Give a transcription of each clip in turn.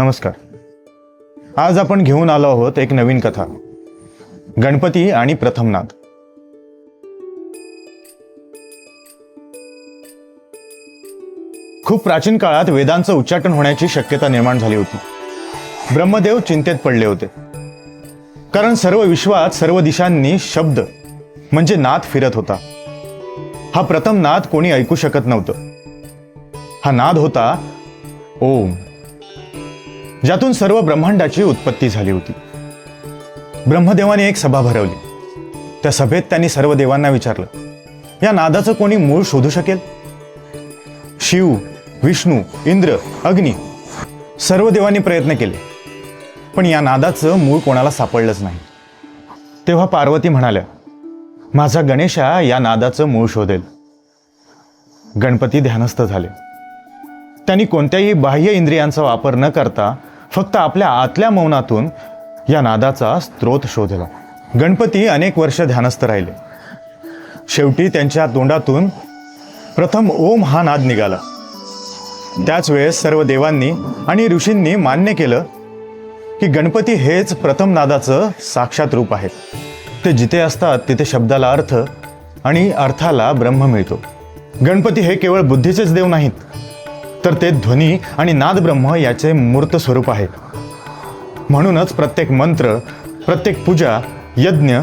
नमस्कार. आज आपण घेऊन आलो आहोत एक नवीन कथा. गणपती आणि प्रथमनाथ. खूप प्राचीन काळात वेदांचं उच्चाटन होण्याची शक्यता निर्माण झाली होती. ब्रह्मदेव चिंतेत पडले होते. कारण सर्व विश्वात सर्व दिशांनी शब्द म्हणजे नाद फिरत होता. हा प्रथम नाद कोणी ऐकू शकत नव्हतं. हा नाद होता ओम. ज्यातून सर्व ब्रह्मांडाची उत्पत्ती झाली होती. ब्रह्मदेवाने एक सभा भरवली. त्या सभेत त्यांनी सर्व देवांना विचारलं या नादाचं कोणी मूळ शोधू शकेल? शिव विष्णू इंद्र अग्नी सर्व देवांनी प्रयत्न केले. पण या नादाचं मूळ कोणाला सापडलंच नाही. तेव्हा पार्वती म्हणाल्या माझा गणेशा या नादाचं मूळ शोधेल. गणपती ध्यानस्थ झाले. त्यांनी कोणत्याही बाह्य इंद्रियांचा वापर न करता फक्त आपल्या आतल्या मौनातून या नादाचा स्रोत शोधला. गणपती अनेक वर्ष ध्यानस्थ राहिले. शेवटी त्यांच्या तोंडातून प्रथम ओम हा नाद निघाला. त्याच वेळेस सर्व देवांनी आणि ऋषींनी मान्य केलं की गणपती हेच प्रथम नादाचं साक्षात रूप आहे. ते जिथे असतात तिथे शब्दाला अर्थ आणि अर्थाला ब्रह्म मिळतो. गणपती हे केवळ बुद्धीचेच देव नाहीत तर ते ध्वनी आणि नाद ब्रह्म याचे मूर्त स्वरूप आहे. म्हणूनच प्रत्येक मंत्र प्रत्येक पूजा यज्ञ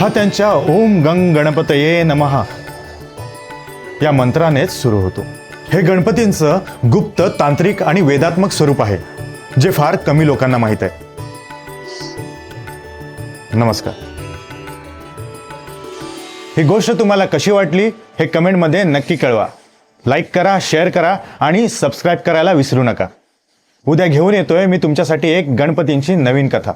हा त्यांच्या ओम गंग गणपतये नमहा या मंत्रानेच सुरू होतो. हे गणपतींचं गुप्त तांत्रिक आणि वेदात्मक स्वरूप आहे जे फार कमी लोकांना माहीत आहे. नमस्कार. ही गोष्ट तुम्हाला कशी वाटली हे कमेंटमध्ये नक्की कळवा. लाईक करा शेअर करा आणि सबस्क्राईब करायला विसरू नका. उद्या घेऊन येतोय मी तुमच्यासाठी एक गणपतींची नवीन कथा.